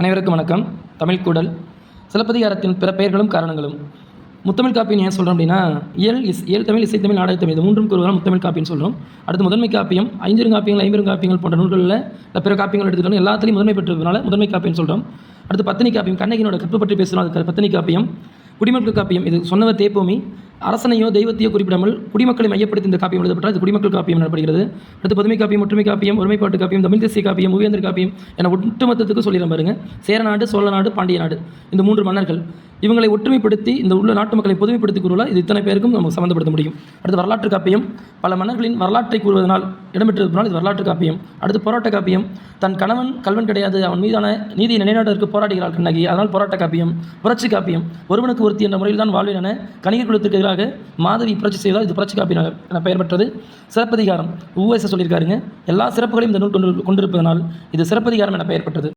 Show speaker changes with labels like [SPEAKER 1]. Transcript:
[SPEAKER 1] அனைவருக்கும் வணக்கம். தமிழ் கூடல். சிலப்பதிகாரத்தின் பிற பெயர்களும் காரணங்களும். முத்தமிழ் காப்பின்னு ஏன் சொல்கிறோம் அப்படின்னா இயல் இஸ் இயல் தமிழ் இசைத்தமிழ் நாடகத்தமிழ் இது மூன்றும் கூறுவதால் முத்தமிழ் காப்பின்னு சொல்கிறோம் அடுத்து முதன்மை காப்பியம் ஐஞ்சிருங்காப்பியங்கள் ஐம்பெருங்காப்பியங்கள் போன்ற நூல்களில் பிற காப்பியங்கள் எடுத்துக்கிட்டோம் எல்லாத்துலேயும் முதன்மை பெற்றதுனால முதன்மை காப்பியம்னு சொல்கிறோம் அடுத்து பத்தினி காப்பியம் கண்ணகினோட கற்பு பற்றி பேசுகிறோம் அதுக்கு பத்தினி காப்பியம் குடிமக்கள் காப்பியம் இது சொன்னவர் தேப்போமி. அரசனையோ தெய்வத்தையோ குறிப்பிடாமல் குடிமக்களை மையப்படுத்தி இந்த காப்பியம் எழுதப்பட்டால் அது குடிமக்கள் காப்பியம் எனப்படுகிறது. அடுத்து பதுமை காப்பியம் ஒற்றுமை காப்பியம் ஒருமைப்பாட்டு காப்பியம் தமிழ் தேசிய காப்பியம் மூவேந்தர் காப்பியம் என ஒட்டுமொத்தத்துக்கு சொல்லிடுறேன் பாருங்க. சேரநாடு சோழ நாடு பாண்டிய நாடு. இந்த மூன்று மன்னர்கள் இவங்களை ஒற்றுமைப்படுத்தி இந்த உள்ள நாட்டு மக்களை பொதுமைப்படுத்தி கூறுவதால் இது இத்தனை பேருக்கும் நமக்கு சம்மந்தப்படுத்த முடியும். அடுத்து வரலாற்று காப்பியம். பல மன்னர்களின் வரலாற்றை கூறுவதனால் இடம்பெற்றிருப்பதனால் இது வரலாற்று காப்பியம். அடுத்து போராட்ட காப்பியம். தன் கணவன் கல்வன் கிடையாது. அவன் மீதான நீதியை நிலைநாட்டுவதற்கு போராடுகிறாள் கண்ணகி. அதனால் போராட்ட காப்பியம். புரட்சி காப்பியம். ஒருவனுக்கு ஒருத்தி என்ற முறையில் தான் வாழ்வேன் என கணிகர் குலத்திற்கு எதிராக மாதவி புரட்சி செய்தால் இது புரட்சி காப்பியம் என பெயர் பெற்றது. சிறப்பதிகாரம். ஊஎஸ் சொல்லியிருக்காருங்க. எல்லா சிறப்புகளையும் இந்த நூல் கொண்டு கொண்டிருப்பதனால் இது சிறப்பதிகாரம் என பெயர் பெற்றது.